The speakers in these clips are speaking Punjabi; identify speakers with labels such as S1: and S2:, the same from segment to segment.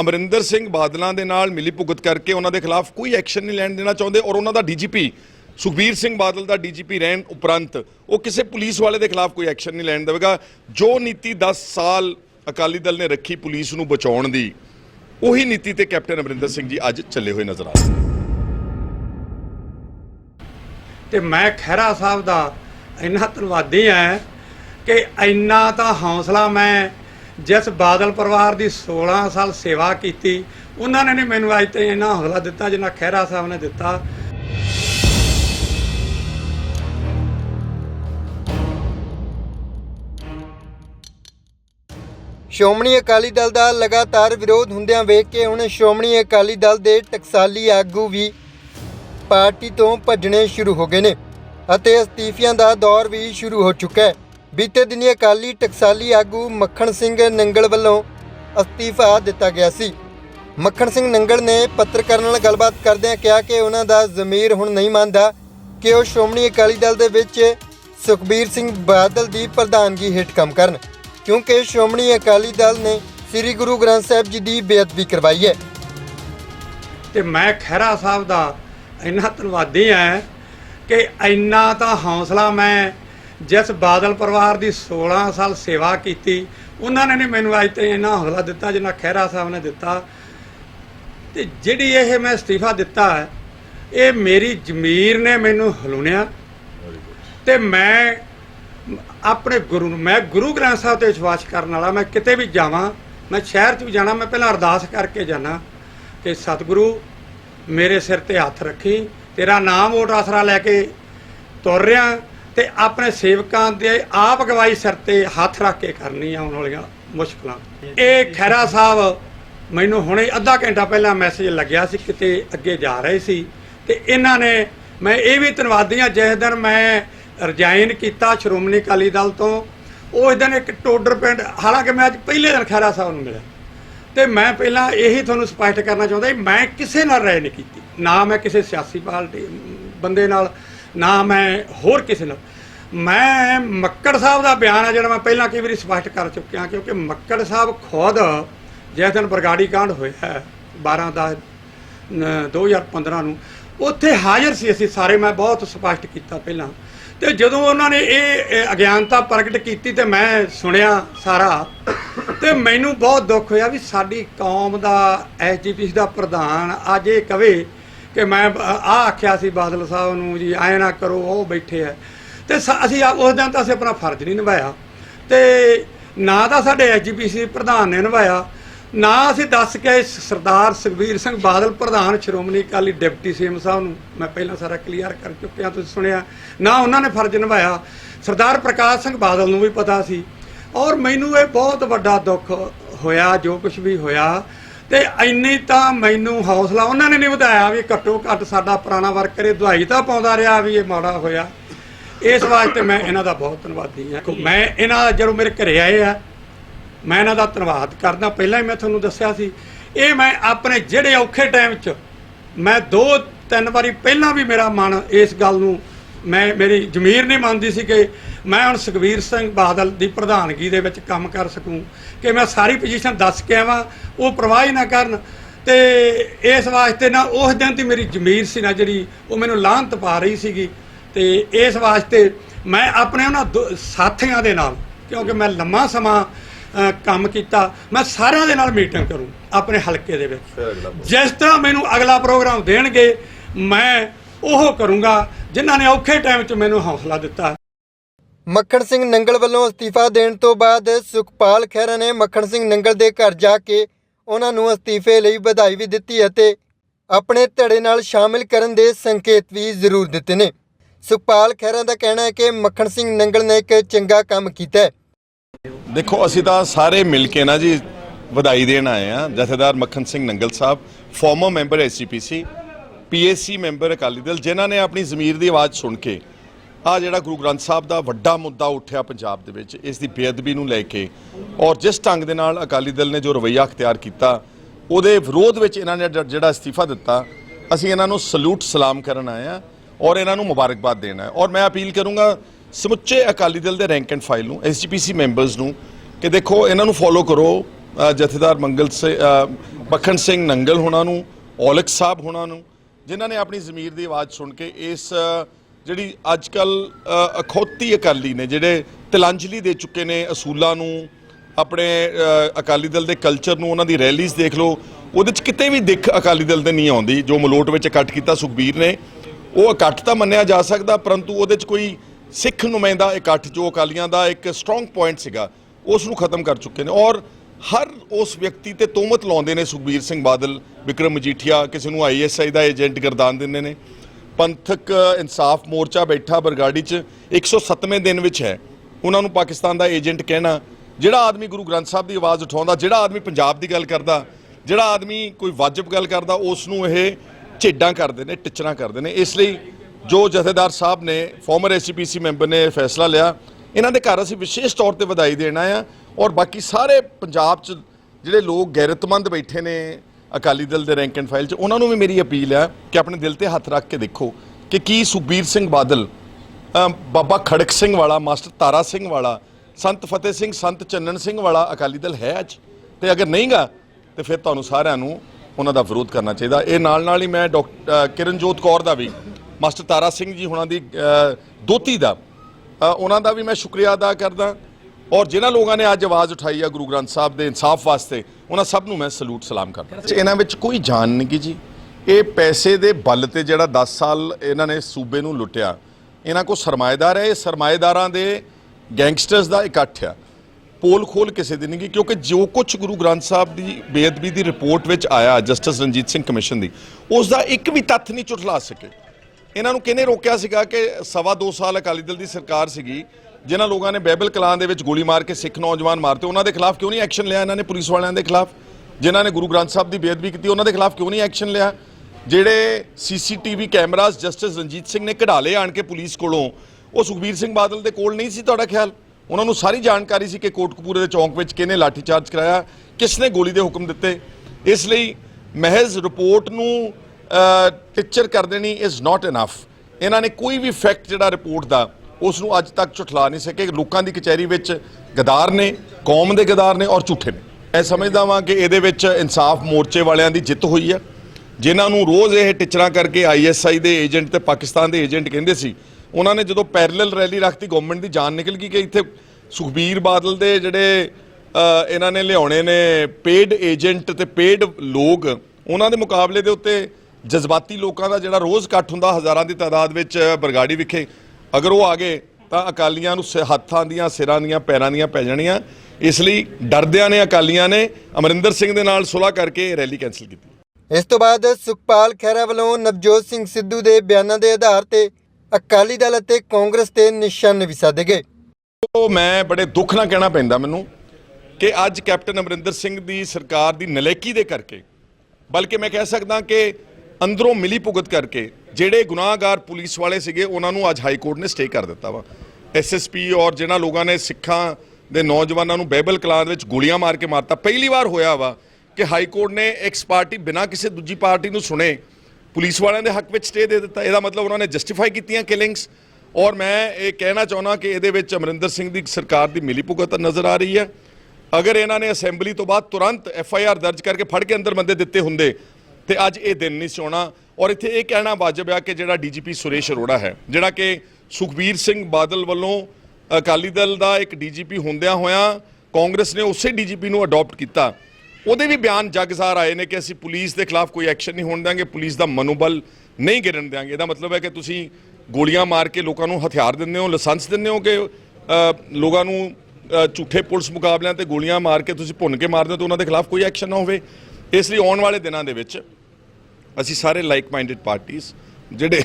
S1: ਅਮਰਿੰਦਰ ਸਿੰਘ ਬਾਦਲਾਂ ਦੇ ਨਾਲ ਮਿਲੀ ਭੁਗਤ ਕਰਕੇ ਉਹਨਾਂ ਦੇ ਖਿਲਾਫ ਕੋਈ ਐਕਸ਼ਨ ਨਹੀਂ ਲੈਣ ਦੇਣਾ ਚਾਹੁੰਦੇ ਔਰ ਉਹਨਾਂ ਦਾ ਡੀਜੀਪੀ ਸੁਖਬੀਰ ਸਿੰਘ ਬਾਦਲ ਦਾ ਡੀਜੀਪੀ ਰਹਿਣ ਉਪਰੰਤ ਉਹ ਕਿਸੇ ਪੁਲਿਸ ਵਾਲੇ ਦੇ ਖਿਲਾਫ ਕੋਈ ਐਕਸ਼ਨ ਨਹੀਂ ਲੈਣ ਦੇਵੇਗਾ। ਜੋ ਨੀਤੀ 10 ਸਾਲ ਅਕਾਲੀ ਦਲ ਨੇ ਰੱਖੀ ਪੁਲਿਸ ਨੂੰ ਬਚਾਉਣ ਦੀ, ਉਹੀ ਨੀਤੀ ਤੇ ਕੈਪਟਨ ਅਮਰਿੰਦਰ ਸਿੰਘ ਜੀ ਅੱਜ ਚੱਲੇ ਹੋਏ ਨਜ਼ਰ ਆ ਰਹੇ
S2: ਤੇ ਮੈਂ ਖਹਿਰਾ ਸਾਹਿਬ ਦਾ ਇੰਨਾ ਧੰਨਵਾਦੀ ਹਾਂ ਕਿ ਇੰਨਾ ਤਾਂ ਹੌਸਲਾ ਮੈਂ ਜਿਸ ਬਾਦਲ ਪਰਿਵਾਰ ਦੀ 16 ਸਾਲ ਸੇਵਾ ਕੀਤੀ, ਉਹਨਾਂ ਨੇ ਨਹੀਂ ਮੈਨੂੰ ਅੱਜ ਤੇ ਇੰਨਾ ਹੌਸਲਾ ਦਿੱਤਾ ਜਿੰਨਾ ਖਹਿਰਾ ਸਾਹਿਬ ਨੇ ਦਿੱਤਾ।
S3: ਸ਼੍ਰੋਮਣੀ ਅਕਾਲੀ ਦਲ ਦਾ ਲਗਾਤਾਰ ਵਿਰੋਧ ਹੁੰਦਿਆਂ ਵੇਖ ਕੇ ਹੁਣ ਸ਼੍ਰੋਮਣੀ ਅਕਾਲੀ ਦਲ ਦੇ ਟਕਸਾਲੀ ਆਗੂ ਵੀ ਪਾਰਟੀ ਤੋਂ ਭੱਜਣੇ ਸ਼ੁਰੂ ਹੋ ਗਏ ਨੇ ਅਤੇ ਅਸਤੀਫਿਆਂ ਦਾ ਦੌਰ ਵੀ ਸ਼ੁਰੂ ਹੋ ਚੁੱਕਾ ਹੈ। ਬੀਤੇ ਦਿਨੀ ਅਕਾਲੀ ਟਕਸਾਲੀ ਆਗੂ ਮੱਖਣ ਸਿੰਘ ਨੰਗਲ ਵੱਲੋਂ ਅਸਤੀਫਾ ਦਿੱਤਾ ਗਿਆ ਸੀ। ਮੱਖਣ ਸਿੰਘ ਨੰਗਲ ਨੇ ਪੱਤਰਕਾਰਾਂ ਨਾਲ ਗੱਲਬਾਤ ਕਰਦਿਆਂ ਕਿਹਾ ਕਿ ਉਹਨਾਂ ਦਾ ਜ਼ਮੀਰ ਹੁਣ ਨਹੀਂ ਮੰਨਦਾ ਕਿ ਉਹ ਸ਼੍ਰੋਮਣੀ ਅਕਾਲੀ ਦਲ ਦੇ ਵਿੱਚ ਸੁਖਬੀਰ ਸਿੰਘ ਬਾਦਲ ਦੀ ਪ੍ਰਧਾਨਗੀ ਹੇਠ ਕੰਮ ਕਰਨ, ਕਿਉਂਕਿ ਸ਼੍ਰੋਮਣੀ ਅਕਾਲੀ ਦਲ ਨੇ ਸ੍ਰੀ ਗੁਰੂ ਗ੍ਰੰਥ ਸਾਹਿਬ ਜੀ ਦੀ ਬੇਅਦਬੀ ਕਰਵਾਈ ਹੈ।
S2: ਤੇ ਮੈਂ ਖਹਿਰਾ ਸਾਹਿਬ ਦਾ ਇੰਨਾ ਧੰਨਵਾਦੀ ਹਾਂ ਕਿ ਇੰਨਾ ਤਾਂ ਹੌਸਲਾ ਮੈਂ ਜਿਸ ਬਾਦਲ ਪਰਿਵਾਰ ਦੀ 16 ਸਾਲ ਸੇਵਾ ਕੀਤੀ, ਉਹਨਾਂ ਨੇ ਨਹੀਂ ਮੈਨੂੰ ਅੱਜ ਤੇ ਇੰਨਾ ਹੌਸਲਾ ਦਿੱਤਾ ਜਿੰਨਾ ਖਹਿਰਾ ਸਾਹਿਬ ਨੇ ਦਿੱਤਾ। ਤੇ ਜਿਹੜੀ ਇਹ ਮੈਂ ਅਸਤੀਫਾ ਦਿੱਤਾ ਹੈ, ਇਹ ਮੇਰੀ ਜ਼ਮੀਰ ਨੇ ਮੈਨੂੰ ਹਲੂਣਿਆ। ਤੇ ਮੈਂ ਆਪਣੇ ਗੁਰੂ ਨੂੰ, ਮੈਂ ਗੁਰੂ ਗ੍ਰੰਥ ਸਾਹਿਬ ਤੇ ਵਿਸ਼ਵਾਸ ਕਰਨ ਵਾਲਾ, ਮੈਂ ਕਿਤੇ ਵੀ ਜਾਵਾਂ, ਮੈਂ ਸ਼ਹਿਰ 'ਚ ਵੀ ਜਾਣਾ, ਮੈਂ ਪਹਿਲਾਂ ਅਰਦਾਸ ਕਰਕੇ ਜਾਣਾ ਕਿ ਸਤਿਗੁਰੂ ਮੇਰੇ ਸਿਰ ਤੇ ਹੱਥ ਰੱਖੀ, ਤੇਰਾ ਨਾਮ ਓਟ ਆਸਰਾ ਲੈ ਕੇ ਤੁਰ ਰਿਹਾ। ਤੇ ਆਪਣੇ ਸੇਵਕਾਂ ਦੇ ਆਪ ਗਵਾਈ ਸਿਰ ਤੇ ਹੱਥ ਰੱਖ ਕੇ ਕਰਨੀ ਆਉਣ ਵਾਲੀਆਂ ਮੁਸ਼ਕਲਾਂ। ਇਹ ਖੈਰਾ ਸਾਹਿਬ ਮੈਨੂੰ ਹੁਣੇ ਅੱਧਾ ਘੰਟਾ ਪਹਿਲਾਂ ਮੈਸੇਜ ਲੱਗਿਆ ਸੀ, ਕਿਤੇ ਅੱਗੇ ਜਾ ਰਹੇ ਸੀ। ਤੇ ਇਹਨਾਂ ਨੇ, ਮੈਂ ਇਹ ਵੀ ਧੰਨਵਾਦੀ ਹਾਂ, ਜਿਸ ਦਿਨ ਮੈਂ ਰਿਜ਼ਾਈਨ ਕੀਤਾ ਸ਼੍ਰੋਮਣੀ ਅਕਾਲੀ ਦਲ ਤੋਂ, ਉਸ ਦਿਨ ਇੱਕ ਟੋਡਰ ਪਿੰਡ, ਹਾਲਾਂਕਿ ਮੈਂ ਅੱਜ ਪਹਿਲੇ ਦਿਨ ਖੈਰਾ ਸਾਹਿਬ ਨੂੰ ਮਿਲਿਆ। ਤੇ ਮੈਂ ਪਹਿਲਾਂ ਇਹੀ ਤੁਹਾਨੂੰ ਸਪਸ਼ਟ ਕਰਨਾ ਚਾਹੁੰਦਾ ਮੈਂ ਕਿਸੇ ਨਾਲ ਰਾਏ ਨਹੀਂ ਕੀਤੀ। ਨਾ ਮੈਂ ਕਿਸੇ ਸਿਆਸੀ ਪਾਰਟੀ ਬੰਦੇ ਨਾਲ, ਨਾ ਮੈਂ ਹੋਰ ਕਿਸੇ ਨਾਲ। ਮੈਂ ਮੱਕੜ ਸਾਹਿਬ ਦਾ ਬਿਆਨ ਹੈ ਜਿਹੜਾ ਮੈਂ ਪਹਿਲਾਂ ਕਈ ਵਾਰੀ ਸਪਸ਼ਟ ਕਰ ਚੁੱਕਿਆ ਕਿਉਂਕਿ ਮੱਕੜ ਸਾਹਿਬ ਖੁਦ ਜਿਸ ਦਿਨ ਬਰਗਾੜੀ ਕਾਂਡ ਹੋਇਆ ਹੈ, 12 ਦਾ 2015 ਨੂੰ। ਉੱਥੇ ਹਾਜ਼ਰ ਸੀ ਅਸੀਂ ਸਾਰੇ ਮੈਂ ਬਹੁਤ ਸਪਸ਼ਟ ਕੀਤਾ ਪਹਿਲਾਂ। ਤੇ ਜਦੋਂ ਉਹਨਾਂ ਨੇ ਇਹ ਇਹ ਅਗਿਆਨਤਾ ਪ੍ਰਗਟ ਕੀਤੀ ਤੇ ਮੈਂ ਸੁਣਿਆ ਸਾਰਾ ਤੇ ਮੈਨੂੰ ਬਹੁਤ ਦੁੱਖ ਹੋਇਆ ਵੀ ਸਾਡੀ ਕੌਮ ਦਾ ਐਸਜੀਪੀਸੀ ਦਾ ਪ੍ਰਧਾਨ ਅੱਜ ਇਹ ਕਵੇ ਕਿ ਮੈਂ ਆ ਆਖਿਆ ਸੀ ਬਾਦਲ ਸਾਹਿਬ ਨੂੰ ਜੀ ਐ ਨਾ ਕਰੋ ਉਹ ਬੈਠੇ ਆ। ਤੇ ਸ- ਅਸੀਂ ਆ- ਉਸ ਦਿਨ ਤਾਂ ਅਸੀਂ ਆਪਣਾ ਫਰਜ਼ ਨਹੀਂ ਨਿਭਾਇਆ। ਤੇ ਨਾ ਤਾਂ ਸਾਡੇ ਐਸਜੀਪੀਸੀ ਪ੍ਰਧਾਨ ਨੇ ਨਿਭਾਇਆ, ਨਾ ਅਸੀਂ ਦੱਸ ਕੇ ਸ- ਸਰਦਾਰ ਸੁਖਬੀਰ ਸਿੰਘ ਬਾਦਲ ਪ੍ਰਧਾਨ ਸ਼੍ਰੋਮਣੀ ਅਕਾਲੀ ਡਿਪਟੀ ਸੀਐਮ ਸਾਹਿਬ ਨੂੰ ਮੈਂ ਪਹਿਲਾਂ ਸਾਰਾ ਕਲੀਅਰ ਕਰ ਚੁੱਕਿਆ, ਤੁਸੀਂ ਸੁਣਿਆ। ਨਾ ਉਹਨਾਂ ਨੇ ਫਰਜ਼ ਨਿਭਾਇਆ। ਸਰਦਾਰ ਪ੍ਰਕਾਸ਼ ਸਿੰਘ ਬਾਦਲ ਨੂੰ ਵੀ ਪਤਾ ਸੀ। ਔਰ ਮੈਨੂੰ ਇਹ ਬਹੁਤ ਵੱਡਾ ਦੁੱਖ ਹੋਇਆ, ਜੋ ਕੁਝ ਵੀ ਹੋਇਆ। ਤੇ ਇੰਨੀ ਤਾਂ ਮੈਨੂੰ ਹੌਸਲਾ ਉਹਨਾਂ ਨੇ ਨਹੀਂ ਵਧਾਇਆ ਵੀ ਘੱਟੋ ਘੱਟ ਸਾਡਾ ਪੁਰਾਣਾ ਵਰਕਰ ਇਹ ਦੁਹਾਈ ਤਾਂ ਪਾਉਂਦਾ ਰਿਹਾ ਵੀ ਇਹ ਮਾੜਾ ਹੋਇਆ। ਇਸ ਵਾਸਤੇ ਮੈਂ ਇਹਨਾਂ ਦਾ ਬਹੁਤ ਧੰਨਵਾਦੀ ਹਾਂ। ਮੈਂ ਇਹਨਾਂ ਦਾ ਜਦੋਂ ਮੇਰੇ ਘਰੇ ਆਏ ਆ, ਮੈਂ ਇਹਨਾਂ ਦਾ ਧੰਨਵਾਦ ਕਰਦਾ। ਪਹਿਲਾਂ ਹੀ ਮੈਂ ਤੁਹਾਨੂੰ ਦੱਸਿਆ ਸੀ, ਇਹ ਮੈਂ ਆਪਣੇ ਜਿਹੜੇ ਔਖੇ ਟਾਈਮ 'ਚ ਮੈਂ ਦੋ, ਤਿੰਨ ਵਾਰੀ ਪਹਿਲਾਂ ਵੀ ਮੇਰਾ ਮਨ ਇਸ ਗੱਲ ਨੂੰ ਮੈਂ, ਮੇਰੀ ਜ਼ਮੀਰ ਨਹੀਂ ਮੰਨਦੀ ਸੀ ਕਿ ਮੈਂ ਹੁਣ ਸੁਖਵੀਰ ਸਿੰਘ ਬਾਦਲ ਦੀ ਪ੍ਰਧਾਨਗੀ ਦੇ ਵਿੱਚ ਕੰਮ ਕਰ ਸਕੂੰ, ਕਿ ਮੈਂ ਸਾਰੀ ਪੋਜੀਸ਼ਨ ਦੱਸ ਕੇ ਆਵਾਂ, ਉਹ ਪ੍ਰਵਾਹ ਹੀ ਨਾ ਕਰਨ। ਤੇ ਇਸ ਵਾਸਤੇ ਨਾ, ਉਸ ਦਿਨ ਦੀ ਮੇਰੀ ਜ਼ਮੀਰ ਸੀ ਨਾ ਜਿਹੜੀ, ਉਹ ਮੈਨੂੰ ਲਾਹਨਤ ਪਾ ਰਹੀ ਸੀਗੀ। ਤੇ ਇਸ ਵਾਸਤੇ ਮੈਂ ਆਪਣੇ ਉਹਨਾਂ ਦੋ- ਸਾਥੀਆਂ ਦੇ ਨਾਲ ਕਿਉਂਕਿ ਮੈਂ ਲੰਮਾ ਸਮਾਂ ਕੰਮ ਕੀਤਾ ਮੈਂ ਸਾਰਿਆਂ ਦੇ ਨਾਲ ਮੀਟਿੰਗ ਕਰੂੰ ਆਪਣੇ ਹਲਕੇ ਦੇ ਵਿੱਚ। ਜਿਸ ਤਰ੍ਹਾਂ ਮੈਨੂੰ ਅਗਲਾ ਪ੍ਰੋਗਰਾਮ ਦੇਣਗੇ ਮੈਂ ਉਹ ਕਰੂੰਗਾ ਜਿਨ੍ਹਾਂ ਨੇ ਔਖੇ ਟਾਈਮ 'ਚ ਮੈਨੂੰ ਹੌਸਲਾ ਦਿੱਤਾ।
S3: ਮੱਖਣ ਸਿੰਘ ਨੰਗਲ ਵੱਲੋਂ ਅਸਤੀਫਾ ਦੇਣ ਤੋਂ ਬਾਅਦ ਸੁਖਪਾਲ ਖਹਿਰਾ ਨੇ ਮੱਖਣ ਸਿੰਘ ਨੰਗਲ ਦੇ ਘਰ ਜਾ ਕੇ ਉਹਨਾਂ ਨੂੰ ਅਸਤੀਫੇ ਲਈ ਵਧਾਈ ਵੀ ਦਿੱਤੀ ਅਤੇ ਆਪਣੇ ਧੜੇ ਨਾਲ ਸ਼ਾਮਿਲ ਕਰਨ ਦੇ ਸੰਕੇਤ ਵੀ ਜ਼ਰੂਰ ਦਿੱਤੇ ਨੇ। ਸੁਖਪਾਲ ਖਹਿਰਾ ਦਾ ਕਹਿਣਾ ਹੈ ਕਿ ਮੱਖਣ ਸਿੰਘ ਨੰਗਲ ਨੇ ਇੱਕ ਚੰਗਾ ਕੰਮ ਕੀਤਾ ਹੈ।
S1: ਦੇਖੋ, ਅਸੀਂ ਤਾਂ ਸਾਰੇ ਮਿਲ ਕੇ ਨਾ ਜੀ ਵਧਾਈ ਦੇਣ ਆਏ ਆ ਜਥੇਦਾਰ ਮੱਖਣ ਸਿੰਘ ਨੰਗਲ ਸਾਹਿਬ former member SGPC PAC member Akali Dal, ਜਿਨ੍ਹਾਂ ਨੇ ਆਪਣੀ ਜ਼ਮੀਰ ਦੀ ਆਵਾਜ਼ ਸੁਣ ਕੇ ਆ ਜਿਹੜਾ ਗੁਰੂ ਗ੍ਰੰਥ ਸਾਹਿਬ ਦਾ ਵੱਡਾ ਮੁੱਦਾ ਉੱਠਿਆ ਪੰਜਾਬ ਦੇ ਵਿੱਚ, ਇਸ ਦੀ ਬੇਅਦਬੀ ਨੂੰ ਲੈ ਕੇ। ਔਰ ਜਿਸ ਢੰਗ ਦੇ ਨਾਲ ਅਕਾਲੀ ਦਲ ਨੇ ਜੋ ਰਵੱਈਆ ਅਖਤਿਆਰ ਕੀਤਾ, ਉਹਦੇ ਵਿਰੋਧ ਵਿੱਚ ਇਹਨਾਂ ਨੇ ਜਿਹੜਾ ਅਸਤੀਫਾ ਦਿੱਤਾ, ਅਸੀਂ ਇਹਨਾਂ ਨੂੰ ਸਲੂਟ ਸਲਾਮ ਕਰਨ ਆਏ ਆ ਔਰ ਇਹਨਾਂ ਨੂੰ ਮੁਬਾਰਕਬਾਦ ਦੇਣਾ ਹੈ। ਔਰ ਮੈਂ ਅਪੀਲ ਕਰੂੰਗਾ ਸਮੁੱਚੇ ਅਕਾਲੀ ਦਲ ਦੇ ਰੈਂਕ ਐਂਡ ਫਾਈਲ ਨੂੰ ਐਸਜੀਪੀਸੀ ਮੈਂਬਰਸ ਨੂੰ ਕਿ ਦੇਖੋ ਇਹਨਾਂ ਨੂੰ ਫੋਲੋ ਕਰੋ। ਜਥੇਦਾਰ ਮੰਗਲ ਸੇ ਅ, ਮੱਖਣ ਸਿੰਘ ਨੰਗਲ ਹੋਣਾ ਨੂੰ ਔਲਖ ਸਾਹਿਬ ਹੋਣਾ ਨੂੰ ਜਿਨ੍ਹਾਂ ਨੇ ਆਪਣੀ ਜ਼ਮੀਰ ਦੀ ਆਵਾਜ਼ ਸੁਣ ਕੇ ਇਸ ਜਿਹੜੀ ਅੱਜ ਕੱਲ ਅਖੌਤੀ ਅਕਾਲੀ ਨੇ ਜਿਹੜੇ ਤਿਲਾਂਜਲੀ ਦੇ ਚੁੱਕੇ ਨੇ ਅਸੂਲਾਂ ਨੂੰ ਆਪਣੇ ਅਕਾਲੀ ਦਲ ਦੇ ਕਲਚਰ ਨੂੰ ਉਹਨਾਂ ਦੀ ਰੈਲੀਜ਼ ਦੇਖ ਲਓ ਉਹਦੇ ਚ ਕਿਤੇ ਵੀ ਦਿੱਖ ਅਕਾਲੀ ਦਲ ਦੇ ਨਹੀਂ ਆਉਂਦੀ ਜੋ ਮਲੋਟ ਵਿੱਚ ਇਕੱਠ ਕੀਤਾ ਸੁਖਬੀਰ ਨੇ। ਉਹ ਇਕੱਠ ਤਾਂ ਮੰਨਿਆ ਜਾ ਸਕਦਾ, ਪਰੰਤੂ ਉਹਦੇ ਚ ਕੋਈ ਸਿੱਖ ਨੁਮਾਇੰਦਾ ਇਕੱਠ ਜੋ ਅਕਾਲੀਆਂ ਦਾ ਇੱਕ ਸਟਰੋਂਗ ਪੁਆਇੰਟ ਸੀਗਾ ਉਸ ਨੂੰ ਖਤਮ ਕਰ ਚੁੱਕੇ ਨੇ। ਔਰ ਹਰ ਉਸ ਵਿਅਕਤੀ ਤੇ ਤੋਮਤ ਲਾਉਂਦੇ ਨੇ ਸੁਖਬੀਰ ਸਿੰਘ ਬਾਦਲ, ਵਿਕਰਮ ਮਜੀਠੀਆ, ਕਿਸੇ ਨੂੰ ਆਈਐਸਆਈ ਦਾ ਏਜੰਟ ਗਰਦਾਨ ਦਿੰਦੇ ਨੇ। ਪੰਥਕ ਇਨਸਾਫ ਮੋਰਚਾ ਬੈਠਾ ਬਰਗਾੜੀ 'ਚ 107ਵੇਂ ਦਿਨ ਵਿੱਚ ਹੈ। ਉਹਨਾਂ ਨੂੰ ਪਾਕਿਸਤਾਨ ਦਾ ਏਜੰਟ ਕਹਿਣਾ, ਜਿਹੜਾ ਆਦਮੀ ਗੁਰੂ ਗ੍ਰੰਥ ਸਾਹਿਬ ਦੀ ਆਵਾਜ਼ ਉਠਾਉਂਦਾ, ਜਿਹੜਾ ਆਦਮੀ ਪੰਜਾਬ ਦੀ ਗੱਲ ਕਰਦਾ, ਜਿਹੜਾ ਆਦਮੀ ਕੋਈ ਵਾਜਬ ਗੱਲ ਕਰਦਾ ਉਸ ਨੂੰ ਇਹ ਝੇਡਾਂ ਕਰਦੇ ਨੇ, ਟਿਚਰਾਂ ਕਰਦੇ ਨੇ। ਇਸ ਲਈ ਜੋ ਜਥੇਦਾਰ ਸਾਹਿਬ ਨੇ ਫਾਰਮਰ ਐਸਜੀਪੀਸੀ ਮੈਂਬਰ ਨੇ ਫੈਸਲਾ ਲਿਆ, ਇਹਨਾਂ ਦੇ ਘਰ ਅਸੀਂ ਵਿਸ਼ੇਸ਼ ਤੌਰ ਤੇ ਵਧਾਈ ਦੇਣਾ ਆ ਔਰ ਬਾਕੀ ਸਾਰੇ ਪੰਜਾਬ 'ਚ ਜਿਹੜੇ ਲੋਕ ਗੈਰਤਮੰਦ ਬੈਠੇ ਨੇ ਅਕਾਲੀ ਦਲ ਦੇ ਰੈਂਕ ਐਂਡ ਫਾਈਲ 'ਚ, ਉਹਨਾਂ ਨੂੰ ਵੀ ਮੇਰੀ ਅਪੀਲ ਹੈ ਕਿ ਆਪਣੇ ਦਿਲ ਤੇ ਹੱਥ ਰੱਖ ਕੇ ਦੇਖੋ ਕਿ ਕੀ ਸੁਖਬੀਰ ਸਿੰਘ ਬਾਦਲ ਬਾਬਾ ਖੜਕ ਸਿੰਘ ਵਾਲਾ, ਮਾਸਟਰ ਤਾਰਾ ਸਿੰਘ ਵਾਲਾ, ਸੰਤ ਫਤਿਹ ਸਿੰਘ, ਸੰਤ ਚੰਨਣ ਸਿੰਘ ਵਾਲਾ ਅਕਾਲੀ ਦਲ ਹੈ ਅੱਜ। ਤੇ ਅਗਰ ਨਹੀਂਗਾ, ਤੇ ਫਿਰ ਤੁਹਾਨੂੰ ਸਾਰਿਆਂ ਨੂੰ ਉਹਨਾਂ ਦਾ ਵਿਰੋਧ ਕਰਨਾ ਚਾਹੀਦਾ। ਇਹ ਨਾਲ ਨਾਲ ਹੀ ਮੈਂ ਡਾਕਟਰ ਕਿਰਨਜੋਤ ਕੌਰ ਦਾ ਵੀ, ਮਾਸਟਰ ਤਾਰਾ ਸਿੰਘ ਜੀ ਹੁਣਾਂ ਦੀ ਦੋਤੀ ਦਾ ਉਹਨਾਂ ਦਾ ਵੀ ਮੈਂ ਸ਼ੁਕਰੀਆ ਅਦਾ ਕਰਦਾ। ਔਰ ਜਿਨ੍ਹਾਂ ਲੋਕਾਂ ਨੇ ਅੱਜ ਆਵਾਜ਼ ਉਠਾਈ ਆ ਗੁਰੂ ਗ੍ਰੰਥ ਸਾਹਿਬ ਦੇ ਇਨਸਾਫ ਵਾਸਤੇ, ਉਹਨਾਂ ਸਭ ਨੂੰ ਮੈਂ ਸਲੂਟ ਸਲਾਮ ਕਰਦਾ। ਇਹਨਾਂ ਵਿੱਚ ਕੋਈ ਜਾਨ ਨਹੀਂ ਗੀ ਜੀ। ਇਹ ਪੈਸੇ ਦੇ ਬਲ ਤੇ ਜਿਹੜਾ 10 ਸਾਲ ਇਹਨਾਂ ਨੇ ਸੂਬੇ ਨੂੰ ਲੁੱਟਿਆ, ਇਹਨਾਂ ਕੋ ਸਰਮਾਏਦਾਰ ਹੈ, ਇਹ ਸਰਮਾਏਦਾਰਾਂ ਦੇ ਗੈਂਗਸਟਰਸ ਦਾ ਇਕੱਠ ਆ। ਪੋਲ ਖੋਲ ਕਿਸੇ ਦੀ ਨਹੀਂ ਕਿਉਂਕਿ ਜੋ ਕੁਝ ਗੁਰੂ ਗ੍ਰੰਥ ਸਾਹਿਬ ਦੀ, ਬੇਅਦਬੀ ਦੀ ਰਿਪੋਰਟ ਵਿੱਚ ਆਇਆ ਜਸਟਿਸ ਰਣਜੀਤ ਸਿੰਘ ਕਮਿਸ਼ਨ ਦੀ ਉਸ ਦਾ ਇੱਕ ਵੀ ਤੱਥ ਨਹੀਂ ਝੁਠਲਾ ਸਕੇ। ਇਹਨਾਂ ਨੂੰ ਕਿਹਨੇ ਰੋਕਿਆ ਸੀਗਾ ਕਿ ਸਵਾ ਦੋ ਸਾਲ ਅਕਾਲੀ ਦਲ ਦੀ ਸਰਕਾਰ ਸੀਗੀ, ਜਿਨ੍ਹਾਂ ਲੋਕਾਂ ਨੇ ਬਾਈਬਲ ਕਲਾਂ ਦੇ ਵਿੱਚ ਗੋਲੀ ਮਾਰ ਕੇ ਸਿੱਖ ਨੌਜਵਾਨ ਮਾਰਤੇ, ਉਹਨਾਂ ਦੇ ਖਿਲਾਫ ਕਿਉਂ ਨਹੀਂ ਐਕਸ਼ਨ ਲਿਆ ਇਹਨਾਂ ਨੇ ਪੁਲਿਸ ਵਾਲਿਆਂ ਦੇ ਖਿਲਾਫ? ਜਿਨ੍ਹਾਂ ਨੇ ਗੁਰੂ ਗ੍ਰੰਥ ਸਾਹਿਬ ਦੀ ਬੇਅਦਬੀ ਕੀਤੀ, ਉਹਨਾਂ ਦੇ ਖਿਲਾਫ ਕਿਉਂ ਨਹੀਂ ਐਕਸ਼ਨ ਲਿਆ? ਜਿਹੜੇ CCTV cameras justice Ranjit Singh ਨੇ ਕਢਾ ਲਏ ਆਣ ਕੇ ਪੁਲਿਸ ਕੋਲੋਂ, ਉਹ ਸੁਖਬੀਰ ਸਿੰਘ ਬਾਦਲ ਦੇ ਕੋਲ ਨਹੀਂ ਸੀ ਤੁਹਾਡਾ ਖਿਆਲ? ਉਹਨਾਂ ਨੂੰ ਸਾਰੀ ਜਾਣਕਾਰੀ ਸੀ ਕਿ ਕੋਟਕਪੂਰੇ ਦੇ ਚੌਂਕ ਵਿੱਚ ਕਿਹਨੇ ਲਾਠੀਚਾਰਜ ਕਰਾਇਆ ਕਿਸ ਨੇ ਗੋਲੀ ਦੇ ਹੁਕਮ ਦਿੱਤੇ। ਇਸ ਲਈ ਮਹਿਜ਼ ਰਿਪੋਰਟ ਨੂੰ ਟੀਚਰ ਕਰ ਦੇਣੀ ਇਜ਼ ਨਾਟ ਇਨਫ ਇਹਨਾਂ ਨੇ ਕੋਈ ਵੀ ਫੈਕਟ ਜਿਹੜਾ ਰਿਪੋਰਟ ਦਾ, ਉਸ ਨੂੰ ਅੱਜ ਤੱਕ ਝੁਠਲਾ ਨਹੀਂ ਸਕੇ। ਲੋਕਾਂ ਦੀ ਕਚਹਿਰੀ ਵਿੱਚ ਗਦਾਰ ਨੇ, ਕੌਮ ਦੇ ਗਦਾਰ ਨੇ ਔਰ ਝੂਠੇ ਨੇ। ਮੈਂ ਸਮਝਦਾ ਵਾਂ ਕਿ ਇਹਦੇ ਵਿੱਚ ਇਨਸਾਫ ਮੋਰਚੇ ਵਾਲਿਆਂ ਦੀ ਜਿੱਤ ਹੋਈ ਹੈ। ਜਿਨ੍ਹਾਂ ਨੂੰ ਰੋਜ਼ ਇਹ ਟਿਚਰਾਂ ਕਰਕੇ ਆਈਐਸਆਈ ਦੇ ਏਜੰਟ ਤੇ ਪਾਕਿਸਤਾਨ ਦੇ ਏਜੰਟ ਕਹਿੰਦੇ ਸੀ ਉਹਨਾਂ ਨੇ ਜਦੋਂ ਪੈਰਲਲ ਰੈਲੀ ਰੱਖਤੀ ਗਵਰਨਮੈਂਟ ਦੀ ਜਾਨ ਨਿਕਲ ਗਈ ਕਿ ਇੱਥੇ ਸੁਖਬੀਰ ਬਾਦਲ ਦੇ ਜਿਹੜੇ ਇਹਨਾਂ ਨੇ ਲਿਆਉਣੇ ਨੇ ਪੇਡ ਏਜੰਟ ਤੇ ਪੇਡ ਲੋਕ, ਉਹਨਾਂ ਦੇ ਮੁਕਾਬਲੇ ਦੇ ਉੱਤੇ ਜਜ਼ਬਾਤੀ ਲੋਕਾਂ ਦਾ ਜਿਹੜਾ ਰੋਜ਼ ਇਕੱਠ ਹੁੰਦਾ, ਹਜ਼ਾਰਾਂ ਦੀ ਤਾਦਾਦ ਵਿੱਚ ਬਰਗਾੜੀ ਵਿਖੇ, ਅਗਰ ਉਹ ਆ ਗਏ, ਤਾਂ ਅਕਾਲੀਆਂ ਨੂੰ ਸਿ- ਹੱਥਾਂ ਦੀਆਂ, ਸਿਰਾਂ ਦੀਆਂ, ਪੈਰਾਂ ਦੀਆਂ ਪੈ ਜਾਣੀਆਂ। ਇਸ ਲਈ ਡਰਦਿਆਂ ਨੇ, ਅਕਾਲੀਆਂ ਨੇ ਅਮਰਿੰਦਰ ਸਿੰਘ ਦੇ ਨਾਲ ਸੁਲ੍ਹਾ ਕਰਕੇ ਇਹ ਰੈਲੀ ਕੈਨਸਲ ਕੀਤੀ।
S3: ਇਸ ਤੋਂ ਬਾਅਦ ਸੁਖਪਾਲ ਖਹਿਰਾ ਵੱਲੋਂ ਨਵਜੋਤ ਸਿੰਘ ਸਿੱਧੂ ਦੇ ਬਿਆਨਾਂ ਦੇ ਆਧਾਰ ਤੇ ਅਕਾਲੀ ਦਲ ਅਤੇ ਕਾਂਗਰਸ ਤੇ ਨਿਸ਼ਾਨੇ ਵੀ ਸਾਧੇ ਗਏ।
S1: ਉਹ ਮੈਂ ਬੜੇ ਦੁੱਖ ਨਾਲ ਕਹਿਣਾ ਪੈਂਦਾ ਮੈਨੂੰ ਕਿ ਅੱਜ ਕੈਪਟਨ ਅਮਰਿੰਦਰ ਸਿੰਘ ਦੀ ਸਰਕਾਰ ਦੀ ਨਲੇਕੀ ਦੇ ਕਰਕੇ, ਬਲਕਿ ਮੈਂ ਕਹਿ ਸਕਦਾ ਕਿ ਅੰਦਰੋਂ ਮਿਲੀ ਭੁਗਤ ਕਰਕੇ ਜਿਹੜੇ ਗੁਨਾਹਗਾਰ ਪੁਲਿਸ ਵਾਲੇ ਸੀਗੇ, ਉਹਨਾਂ ਨੂੰ ਅੱਜ ਹਾਈ ਕੋਰਟ ਨੇ ਸਟੇ ਕਰ ਦਿੱਤਾ ਵਾ। ਐਸਐਸਪੀ ਔਰ ਜਿਹਨਾਂ ਲੋਕਾਂ ਨੇ ਸਿੱਖਾਂ ਦੇ ਨੌਜਵਾਨਾਂ ਨੂੰ ਬਹਿਬਲ ਕਲਾਂ ਦੇ ਵਿੱਚ ਗੋਲੀਆਂ ਮਾਰ ਕੇ ਮਾਰਤਾ, ਪਹਿਲੀ ਵਾਰ ਹੋਇਆ ਵਾ ਕਿ ਹਾਈ ਕੋਰਟ ਨੇ ਐਕਸ ਪਾਰਟੀ ਬਿਨਾਂ ਕਿਸੇ ਦੂਜੀ ਪਾਰਟੀ ਨੂੰ ਸੁਣੇ ਪੁਲਿਸ ਵਾਲਿਆਂ ਦੇ ਹੱਕ ਵਿੱਚ ਸਟੇ ਦੇ ਦਿੱਤਾ। ਇਹਦਾ ਮਤਲਬ ਉਹਨਾਂ ਨੇ ਜਸਟੀਫਾਈ ਕੀਤੀਆਂ ਕਿਲਿੰਗਸ ਔਰ ਮੈਂ ਇਹ ਕਹਿਣਾ ਚਾਹੁੰਦਾ ਕਿ ਇਹਦੇ ਵਿੱਚ ਅਮਰਿੰਦਰ ਸਿੰਘ ਦੀ ਸਰਕਾਰ ਦੀ ਮਿਲੀ ਭੁਗਤ ਨਜ਼ਰ ਆ ਰਹੀ ਹੈ। ਅਗਰ ਇਹਨਾਂ ਨੇ ਅਸੈਂਬਲੀ ਤੋਂ ਬਾਅਦ ਤੁਰੰਤ ਐਫ ਆਈ ਆਰ ਦਰਜ ਕਰਕੇ ਫੜ ਕੇ ਅੰਦਰ ਬੰਦੇ ਦਿੱਤੇ ਹੁੰਦੇ, ਤੇ ਅੱਜ ਇਹ ਦਿਨ ਨਹੀਂ ਸੀ ਔਰ ਇੱਥੇ ਇਹ ਕਹਿਣਾ ਵਾਜਬ ਆ ਕਿ ਜਿਹੜਾ ਡੀਜੀਪੀ ਸੁਰੇਸ਼ ਅਰੋੜਾ ਹੈ, ਜਿਹੜਾ ਕਿ ਸੁਖਬੀਰ ਸਿੰਘ ਬਾਦਲ ਵੱਲੋਂ ਅਕਾਲੀ ਦਲ ਦਾ ਇੱਕ ਡੀਜੀਪੀ ਹੁੰਦਿਆਂ ਹੋਇਆਂ ਕਾਂਗਰਸ ਨੇ ਉਸੇ ਡੀਜੀਪੀ ਨੂੰ ਅਡਾਪਟ ਕੀਤਾ। ਉਹਦੇ ਵੀ ਬਿਆਨ ਜਗਜ਼ਾਰ ਆਏ ਨੇ ਕਿ ਅਸੀਂ ਪੁਲਿਸ ਦੇ ਖਿਲਾਫ ਕੋਈ ਐਕਸ਼ਨ ਨਹੀਂ ਹੋਣ ਦਿਆਂਗੇ, ਪੁਲਿਸ ਦਾ ਮਨੋਬਲ ਨਹੀਂ ਗਿਰਨ ਦਿਆਂਗੇ। ਇਹਦਾ ਮਤਲਬ ਹੈ ਕਿ ਤੁਸੀਂ ਗੋਲੀਆਂ ਮਾਰ ਕੇ ਲੋਕਾਂ ਨੂੰ ਹਥਿਆਰ ਦਿੰਦੇ ਹੋ, ਲਾਇਸੈਂਸ ਦਿੰਦੇ ਹੋ ਕਿ ਲੋਕਾਂ ਨੂੰ ਝੂਠੇ ਪੁਲਿਸ ਮੁਕਾਬਲਿਆਂ ਤੇ ਗੋਲੀਆਂ ਮਾਰ ਕੇ ਤੁਸੀਂ ਭੁੰਨ ਕੇ ਮਾਰਦੇ ਹੋ ਤਾਂ ਉਹਨਾਂ ਦੇ ਖਿਲਾਫ ਕੋਈ ਐਕਸ਼ਨ ਨਾ ਹੋਵੇ। ਇਸ ਲਈ ਆਉਣ ਵਾਲੇ ਦਿਨਾਂ ਦੇ ਵਿੱਚ ਅਸੀਂ ਸਾਰੇ ਲਾਈਕ ਮਾਈਂਡਡ ਪਾਰਟੀਆਂ ਜਿਹੜੇ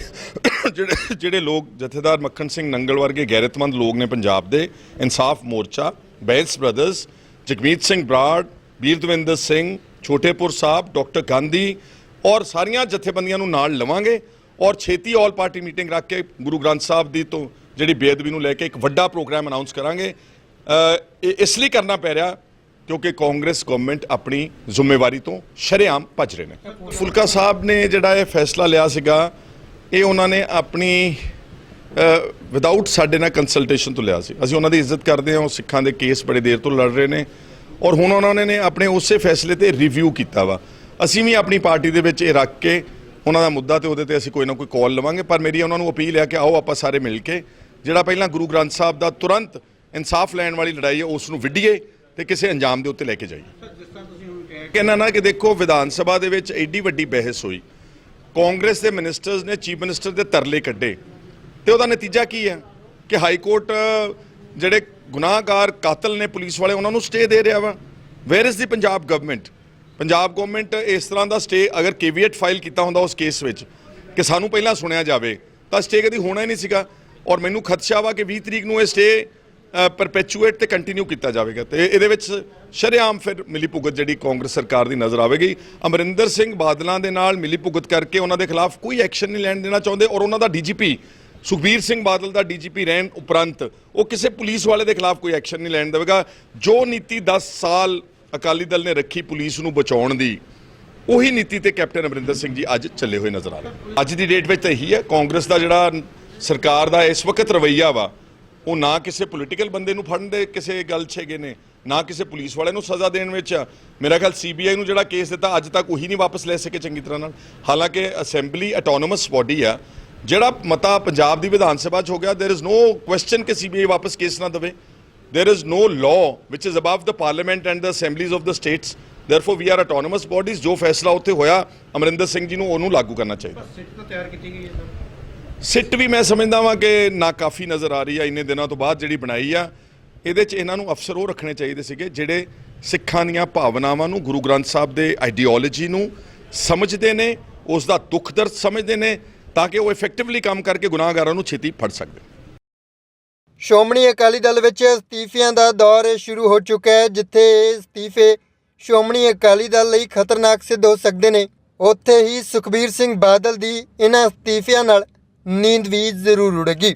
S1: ਜਿਹੜੇ ਜਿਹੜੇ ਲੋਕ ਜਥੇਦਾਰ ਮੱਖਣ ਸਿੰਘ ਨੰਗਲ ਵਰਗੇ ਗੈਰਤਮੰਦ ਲੋਕ ਨੇ ਪੰਜਾਬ ਦੇ, ਇਨਸਾਫ ਮੋਰਚਾ, ਬੈਂਸ ਬ੍ਰਦਰਸ, ਜਗਮੀਤ ਸਿੰਘ ਬਰਾੜ ਵੀਰ ਦਵਿੰਦਰ ਸਿੰਘ, ਛੋਟੇਪੁਰ ਸਾਹਿਬ, ਡਾਕਟਰ ਗਾਂਧੀ ਔਰ ਸਾਰੀਆਂ ਜਥੇਬੰਦੀਆਂ ਨੂੰ ਨਾਲ ਲਵਾਂਗੇ ਔਰ ਛੇਤੀ ਆਲ ਪਾਰਟੀ ਮੀਟਿੰਗ ਰੱਖ ਕੇ ਗੁਰੂ ਗ੍ਰੰਥ ਸਾਹਿਬ ਦੀ ਤੋਂ ਜਿਹੜੀ ਬੇਅਦਬੀ ਨੂੰ ਲੈ ਕੇ ਇੱਕ ਵੱਡਾ ਪ੍ਰੋਗਰਾਮ ਅਨਾਉਂਸ ਕਰਾਂਗੇ। ਇਹ ਇਸ ਲਈ ਕਰਨਾ ਪੈ ਰਿਹਾ ਕਿਉਂਕਿ ਕਾਂਗਰਸ ਗਵਰਨਮੈਂਟ ਆਪਣੀ ਜ਼ਿੰਮੇਵਾਰੀ ਤੋਂ ਸ਼ਰੇਆਮ ਭੱਜ ਰਹੇ ਨੇ। ਫੁਲਕਾ ਸਾਹਿਬ ਨੇ ਜਿਹੜਾ ਇਹ ਫੈਸਲਾ ਲਿਆ ਸੀਗਾ, ਇਹ ਉਹਨਾਂ ਨੇ ਆਪਣੀ ਵਿਦਆਊਟ ਸਾਡੇ ਨਾਲ ਕੰਸਲਟੇਸ਼ਨ ਤੋਂ ਲਿਆ ਸੀ। ਅਸੀਂ ਉਹਨਾਂ ਦੀ ਇੱਜ਼ਤ ਕਰਦੇ ਹਾਂ, ਉਹ ਸਿੱਖਾਂ ਦੇ ਕੇਸ ਬੜੇ ਦੇਰ ਤੋਂ ਲੜ ਰਹੇ ਨੇ। ਔਰ ਹੁਣ ਉਹਨਾਂ ਨੇ ਆਪਣੇ ਉਸੇ ਫੈਸਲੇ ਤੇ ਰਿਵਿਊ ਕੀਤਾ ਵਾ। ਅਸੀਂ ਵੀ ਆਪਣੀ ਪਾਰਟੀ ਦੇ ਵਿੱਚ ਇਹ ਰੱਖ ਕੇ ਉਹਨਾਂ ਦਾ ਮੁੱਦਾ ਤੇ ਉਹਦੇ ਤੇ ਅਸੀਂ ਕੋਈ ਨਾ ਕੋਈ ਕਾਲ ਲਵਾਂਗੇ ਪਰ ਮੇਰੀ ਉਹਨਾਂ ਨੂੰ ਅਪੀਲ ਹੈ ਕਿ ਆਓ ਆਪਾਂ ਸਾਰੇ ਮਿਲ ਕੇ ਜਿਹੜਾ ਪਹਿਲਾਂ ਗੁਰੂ ਗ੍ਰੰਥ ਸਾਹਿਬ ਦਾ ਤੁਰੰਤ ਇਨਸਾਫ ਲੈਣ ਵਾਲੀ ਲੜਾਈ ਹੈ ਉਸ ਨੂੰ ਵਿੱਢੀਏ ਤੇ ਕਿਸੇ ਅੰਜਾਮ ਦੇ ਉੱਤੇ ਲੈ ਕੇ ਜਾਈਏ। ਕਹਿੰਦਾ ਨਾ ਕਿ ਦੇਖੋ ਵਿਧਾਨ ਸਭਾ ਦੇ ਵਿੱਚ ਐਡੀ ਵੱਡੀ ਬਹਿਸ ਹੋਈ। ਕਾਂਗਰਸ ਦੇ ਮਿਨਿਸਟਰਸ ਨੇ ਚੀਫ ਮਿਨਿਸਟਰ ਦੇ ਤਰਲੇ ਕੱਢੇ। ਤੇ ਉਹਦਾ ਨਤੀਜਾ ਕੀ ਹੈ? ਕਿ ਹਾਈ ਕੋਰਟ ਜਿਹੜੇ ਗੁਨਾਹਗਾਰ ਕਾਤਲ ਨੇ ਪੁਲਿਸ ਵਾਲੇ ਉਹਨਾਂ ਨੂੰ ਸਟੇ ਦੇ ਰਿਹਾ ਵਾ। Where is the Punjab government Punjab government ਇਸ ਤਰ੍ਹਾਂ ਦਾ ਸਟੇ ਅਗਰ ਕੇਵੀਐਟ ਫਾਈਲ ਕੀਤਾ ਹੁੰਦਾ ਉਸ ਕੇਸ ਵਿੱਚ ਕਿ ਸਾਨੂੰ ਪਹਿਲਾਂ ਸੁਣਿਆ ਜਾਵੇ, ਤਾਂ ਸਟੇ ਕਦੀ ਹੋਣਾ ਹੀ ਨਹੀਂ ਸੀਗਾ। ਔਰ ਮੈਨੂੰ ਖਦਸ਼ਾ ਵਾ ਕਿ 20 ਤਰੀਕ ਨੂੰ ਇਹ ਸਟੇ ਪਰਪੈਚੂਏਟ ਤੇ ਕੰਟੀਨਿਊ ਕੀਤਾ ਜਾਵੇਗਾ। ਤੇ ਇਹਦੇ ਵਿੱਚ ਸ਼ਰੇਆਮ ਫਿਰ ਮਿਲੀ ਭੁਗਤ ਜਿਹੜੀ ਕਾਂਗਰਸ ਸਰਕਾਰ ਦੀ ਨਜ਼ਰ ਆਵੇਗੀ। ਅਮਰਿੰਦਰ ਸਿੰਘ ਬਾਦਲਾਂ ਦੇ ਨਾਲ ਮਿਲੀ ਭੁਗਤ ਕਰਕੇ ਉਹਨਾਂ ਦੇ ਖਿਲਾਫ ਕੋਈ ਐਕਸ਼ਨ ਨਹੀਂ ਲੈਣ ਦੇਣਾ ਚਾਹੁੰਦੇ ਔਰ ਉਹਨਾਂ ਦਾ ਡੀਜੀਪੀ ਸੁਖਬੀਰ ਸਿੰਘ ਬਾਦਲ ਦਾ ਡੀਜੀਪੀ ਰਹਿਣ ਉਪਰੰਤ ਉਹ ਕਿਸੇ ਪੁਲਿਸ ਵਾਲੇ ਦੇ ਖਿਲਾਫ ਕੋਈ ਐਕਸ਼ਨ ਨਹੀਂ ਲੈਣ ਦੇਵੇਗਾ। ਜੋ ਨੀਤੀ 10 ਸਾਲ ਅਕਾਲੀ ਦਲ ਨੇ ਰੱਖੀ ਪੁਲਿਸ ਨੂੰ ਬਚਾਉਣ ਦੀ, ਉਹੀ ਨੀਤੀ ਤੇ ਕੈਪਟਨ ਅਮਰਿੰਦਰ ਸਿੰਘ ਜੀ ਅੱਜ ਚੱਲੇ ਹੋਏ ਨਜ਼ਰ ਆ ਰਹੇ ਅੱਜ ਦੀ ਡੇਟ ਵਿੱਚ ਤਾਂ ਇਹੀ ਹੈ, ਕਾਂਗਰਸ ਦਾ ਜਿਹੜਾ ਸਰਕਾਰ ਦਾ ਇਸ ਵਕਤ ਰਵਈਆ ਵਾ, ਉਹ ਨਾ ਕਿਸੇ ਪੋਲੀਟੀਕਲ ਬੰਦੇ ਨੂੰ ਫੜਨ ਦੇ ਕਿਸੇ ਗੱਲ 'ਚ ਹੈਗੇ ਨੇ, ਨਾ ਕਿਸੇ ਪੁਲਿਸ ਵਾਲੇ ਨੂੰ ਸਜ਼ਾ ਦੇਣ ਵਿੱਚ। ਮੇਰਾ ਖਿਆਲ ਸੀਬੀਆਈ ਨੂੰ ਜਿਹੜਾ ਕੇਸ ਦਿੱਤਾ, ਅੱਜ ਤੱਕ ਉਹੀ ਨਹੀਂ ਵਾਪਸ ਲੈ ਸਕੇ ਚੰਗੀ ਤਰ੍ਹਾਂ ਨਾਲ। ਹਾਲਾਂਕਿ ਅਸੈਂਬਲੀ ਆਟੋਨੋਮਸ ਬਾਡੀ ਆ ਜਿਹੜਾ ਮਤਾ ਪੰਜਾਬ ਦੀ ਵਿਧਾਨ ਸਭਾ 'ਚ ਹੋ ਗਿਆ देयर इज नो ਕੁਐਸਚਨ ਕਿ ਸੀਬੀਆਈ ਵਾਪਸ ਕੇਸ ਨਾ ਦੇਵੇ there is no law which is above the parliament and the assemblies of the states therefore we are autonomous bodies ਜੋ ਫੈਸਲਾ ਉੱਥੇ ਹੋਇਆ ਅਮਰਿੰਦਰ ਸਿੰਘ ਜੀ ਨੂੰ ਉਹਨੂੰ ਲਾਗੂ ਕਰਨਾ ਚਾਹੀਦਾ
S4: ਸਿੱਟ ਤਾਂ ਤਿਆਰ ਕੀਤੀ ਗਈ ਹੈ ਸਰ
S1: ਸਿੱਟ ਵੀ ਮੈਂ ਸਮਝਦਾ ਵਾਂ ਕਿ ਨਾ ਕਾਫੀ ਨਜ਼ਰ ਆ ਰਹੀ ਆ ਇੰਨੇ ਦਿਨਾਂ ਤੋਂ ਬਾਅਦ ਜਿਹੜੀ ਬਣਾਈ ਆ ਇਹਦੇ 'ਚ ਇਹਨਾਂ ਨੂੰ ਅਫਸਰ ਉਹ ਰੱਖਣੇ ਚਾਹੀਦੇ ਸੀਗੇ ਜਿਹੜੇ ਸਿੱਖਾਂ ਦੀਆਂ ਭਾਵਨਾਵਾਂ ਨੂੰ ਗੁਰੂ ਗ੍ਰੰਥ ਸਾਹਿਬ ਦੇ ਆਈਡੀਓਲੋਜੀ ਨੂੰ ਸਮਝਦੇ ਨੇ ਉਸ ਦਾ ਦੁੱਖ ਦਰਦ ਸਮਝਦੇ ਨੇ ਤਾਂ ਕਿ ਉਹ ਇਫੈਕਟਿਵਲੀ ਕੰਮ ਕਰਕੇ ਗੁਨਾਹਗਾਰਾਂ ਨੂੰ ਛੇਤੀ ਫੜ ਸਕਣ
S3: ਸ਼੍ਰੋਮਣੀ ਅਕਾਲੀ ਦਲ ਵਿੱਚ ਅਸਤੀਫਿਆਂ ਦਾ ਦੌਰ ਸ਼ੁਰੂ ਹੋ ਚੁੱਕਾ ਹੈ, ਜਿੱਥੇ ਇਹ ਅਸਤੀਫੇ ਸ਼੍ਰੋਮਣੀ ਅਕਾਲੀ ਦਲ ਲਈ ਖਤਰਨਾਕ ਸਿੱਧ ਹੋ ਸਕਦੇ ਨੇ। ਉੱਥੇ ਹੀ ਸੁਖਬੀਰ ਸਿੰਘ ਬਾਦਲ ਦੀ ਇਹਨਾਂ ਅਸਤੀਫਿਆਂ ਨਾਲ ਨੀਂਦ ਵੀ ਜ਼ਰੂਰ ਉੜੇਗੀ